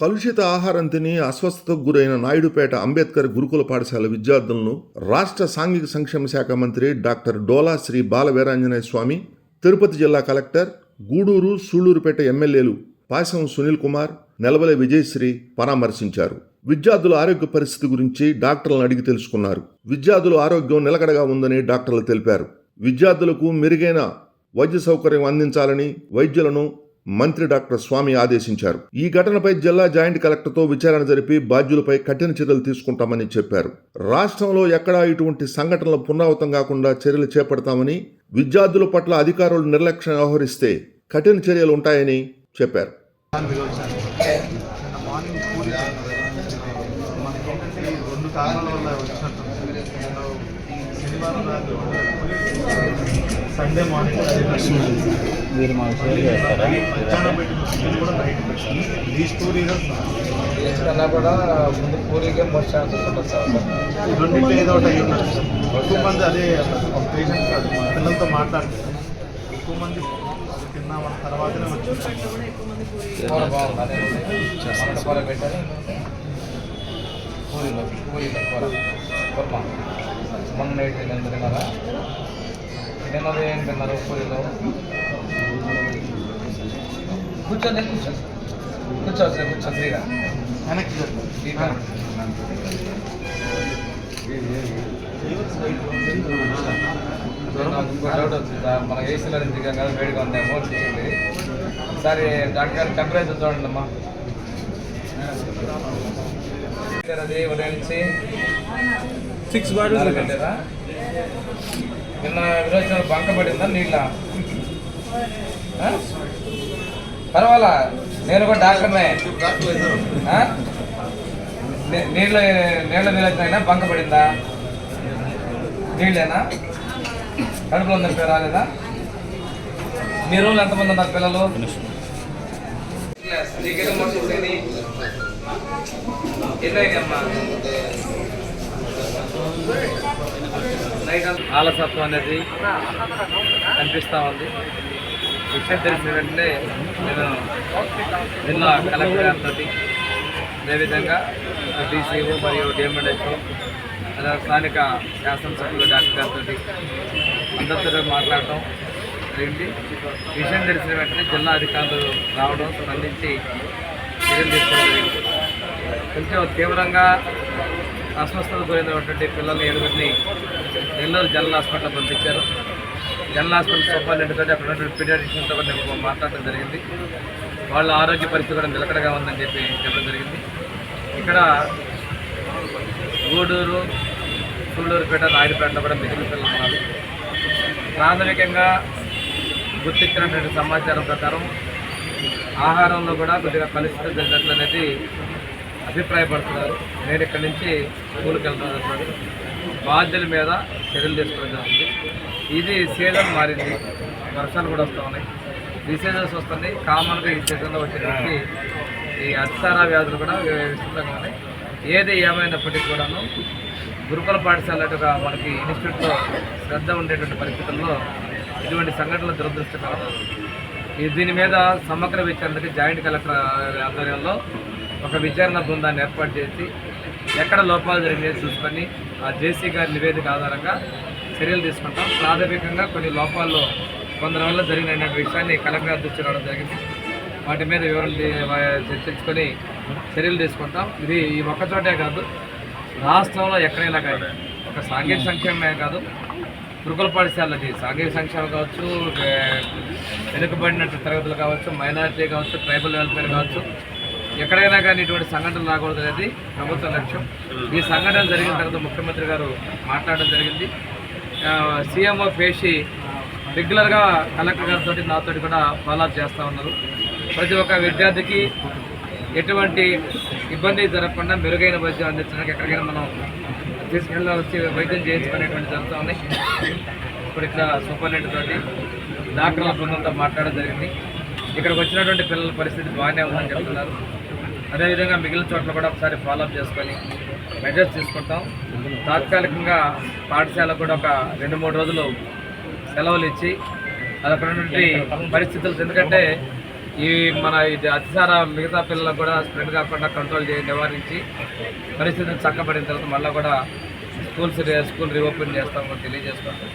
కలుషిత ఆహారం తిని అస్వస్థతకు గురైన నాయుడుపేట అంబేద్కర్ గురుకుల పాఠశాల విద్యార్థులను రాష్ట్ర సాంఘిక సంక్షేమ శాఖ మంత్రి డాక్టర్ డోలా శ్రీ బాలవీరాంజనేయ స్వామి తిరుపతి జిల్లా కలెక్టర్ గూడూరు సూళ్ళూరుపేట ఎమ్మెల్యేలు పాసం సునీల్ కుమార్ నెలవలే విజయశ్రీ పరామర్శించారు. విద్యార్థుల ఆరోగ్య పరిస్థితి గురించి డాక్టర్లను అడిగి తెలుసుకున్నారు. విద్యార్థుల ఆరోగ్యం నిలకడగా ఉందని డాక్టర్లు తెలిపారు. విద్యార్థులకు మెరుగైన వైద్య సౌకర్యం అందించాలని వైద్యులను మంత్రి డాక్టర్ స్వామి ఆదేశించారు. ఈ ఘటనపై జిల్లా జాయింట్ కలెక్టర్తో విచారణ జరిపి బాధ్యులపై కఠిన చర్యలు తీసుకుంటామని చెప్పారు. రాష్ట్రంలో ఎక్కడా ఇటువంటి సంఘటనలు పునరావృతం కాకుండా చర్యలు చేపడతామని విద్యార్థుల పట్ల అధికారులు నిర్లక్ష్యం వ్యవహరిస్తే కఠిన చర్యలు ఉంటాయని చెప్పారు. కారణాల వల్ల వచ్చినట్టు శనివారం రాత్రి సండే మార్నింగ్ మీరు చేస్తారా? మధ్యాహ్నం పెట్టిన కూడా నైట్ పెట్టాను దీస్ టూ రీజన్స్ కన్నా కూడా ముందు పూరికే మోస్ట్ ఛాన్సెస్ ఉంటుంది సార్. రెండింటిలో ఏదో ఒకటి అయ్యి ఎక్కువ మంది అదే రీజన్ కాదు. మా పిల్లలతో మాట్లాడుతున్నాం ఎక్కువ మంది తిన్నామన్న తర్వాతనే వచ్చింది. కూర బాగుంది అదే మొన్నటి కూర పెట్టారు పూరీలో పూరీలో కూర కుర్మా మొన్న నైట్ నిన్న తిన్నారా? నిన్నది ఏం తిన్నారు పూరీలో కూర్చోండి కూర్చో కూర్చో సార్ కూర్చో ఫ్రీగా? వెనక్కి ఫ్రీగా ఇంకో డౌట్ వచ్చింది. సార్ మన ఏసీలో దిగాం కదా వేడిగా ఉంది అమౌంట్ ఇచ్చింది సరే డాక్టర్ గారు టెంపరేచర్ చూడండి అమ్మా అది ఉదయం నుంచి? సిక్స్ గంటలా నిన్న విరోచన బంక పడిందా నీళ్ళ? పర్వాలా? నేను కూడా డాక్టర్నే. నీళ్ళ నీళ్ళ విరోచన బంక పడిందా? నీళ్ళేనా? కడుపులో ఉందని రాలేదా? మీ రూమ్లో ఎంతమంది ఉన్నారు పిల్లలు? నీకేదో మోషన్స్ ఆలసత్వం అనేది కనిపిస్తూ ఉంది. విషయం తెలిసిన వెంటనే నేను నిన్న కలెక్టర్ గారితో అదేవిధంగా డీసీఓ మరియు డిఎంఎడ్ఎస్ఓ అలా స్థానిక శాసనసభ్యులు డాక్టర్ గారితో అందరితో మాట్లాడటం జరిగింది విషయం తెలిసిన వెంటనే జిల్లా అధికారులు రావడం స్పందించి చర్యలు తీసుకోవడం కొంచెం తీవ్రంగా అస్వస్థత గురైనటువంటి పిల్లల్ని ఏడుగురిని నెల్లూరు జనరల్ హాస్పిటల్ పంపించారు. జనరల్ హాస్పిటల్ సూపరింటెండెంట్తో అక్కడ ఉన్నటువంటి పీడియాట్రిషియన్తో కూడా నేను మాట్లాడటం జరిగింది. వాళ్ళ ఆరోగ్య పరిస్థితి కూడా నిలకడగా ఉందని చెప్పి చెప్పడం జరిగింది. ఇక్కడ గూడూరు సూళ్ళూరుపేట నాయుడుపేటలో కూడా మిగిలిన పిల్లలు ఉన్నారు. ప్రాథమికంగా గుర్తించినటువంటి సమాచారం ప్రకారం ఆహారంలో కూడా కొద్దిగా కలుషితం జరిగినట్లు అనేది అభిప్రాయపడుతున్నారు. నేను ఇక్కడి నుంచి స్కూల్కి వెళ్తున్నాను బాధ్యుల మీద చర్యలు తీసుకోవడం జరిగింది. ఇది సీజన్ మారింది. వర్షాలు కూడా వస్తూ ఉన్నాయి. ఈ సీజన్స్ వస్తున్నాయి కామన్గా ఈ సీజన్లో వచ్చేటప్పటికి ఈ అతిసారా వ్యాధులు కూడా విస్తృతంగా ఉన్నాయి. ఏది ఏమైనప్పటికీ కూడాను గురుకుల పాఠశాలటుగా మనకి ఇన్స్టిట్యూట్లో శ్రద్ధ ఉండేటువంటి పరిస్థితుల్లో ఇటువంటి సంఘటనలు దురదృష్టకరం. ఈ దీని మీద సమగ్ర విచారణకి జాయింట్ కలెక్టర్ ఆధ్వర్యంలో ఒక విచారణ బృందాన్ని ఏర్పాటు చేసి ఎక్కడ లోపాలు జరిగినాయో చూసుకొని ఆ జేసీ గారి నివేదిక ఆధారంగా చర్యలు తీసుకుంటాం. ప్రాథమికంగా కొన్ని లోపాల్లో కొందరి వల్ల జరిగిన విషయాన్ని కలెక్టర్ గారి దృష్టి రావడం జరిగింది. వాటి మీద వివరాలు చర్చించుకొని చర్యలు తీసుకుంటాం. ఇది ఈ ఒక్క చోటే కాదు రాష్ట్రంలో ఎక్కడైనా కానీ ఒక సాంఘిక సంక్షేమమే కాదు గురుకుల పాఠశాలకి సాంఘిక సంక్షేమం కావచ్చు వెనుకబడినట్టు వెనుకబడిన తరగతులు కావచ్చు మైనారిటీ కావచ్చు ట్రైబల్ వెల్ఫేర్ కావచ్చు. ఎక్కడైనా కానీ ఇటువంటి సంఘటనలు రాకూడదు అనేది ప్రభుత్వ లక్ష్యం. ఈ సంఘటన జరిగిన తర్వాత ముఖ్యమంత్రి గారు మాట్లాడడం జరిగింది. సీఎంఓ పేషి రెగ్యులర్గా కలెక్టర్ గారితో నాతో కూడా ఫాలోఅప్ చేస్తూ ఉన్నారు. ప్రతి ఒక్క విద్యార్థికి ఎటువంటి ఇబ్బంది జరగకుండా మెరుగైన వైద్యం అందించడానికి ఎక్కడికైనా మనం తీసుకెళ్ళాల్సి వైద్యం చేయించుకునేటువంటి జరుగుతూ ఉన్నాయి ఇప్పుడు ఇక్కడ సూపరింటెండెంట్ తోటి డాక్టర్ల బృందంతో మాట్లాడడం జరిగింది. ఇక్కడికి వచ్చినటువంటి పిల్లల పరిస్థితి బాగానే ఉందని చెప్తున్నారు. అదేవిధంగా మిగిలిన చోట్ల కూడా ఒకసారి ఫాలోఅప్ చేసుకొని మెజర్స్ తీసుకుంటాం. తాత్కాలికంగా పాఠశాల కూడా ఒక రెండు మూడు రోజులు సెలవులు ఇచ్చి అదొకటి పరిస్థితులు ఎందుకంటే ఈ మన ఇది అతిసార మిగతా పిల్లలకు కూడా స్ప్రెడ్ కాకుండా కంట్రోల్ చేసి నివారించి పరిస్థితిని చక్కబడిన తర్వాత మళ్ళీ కూడా స్కూల్స్ స్కూల్ రీఓపెన్ చేస్తామని తెలియజేసుకుంటాం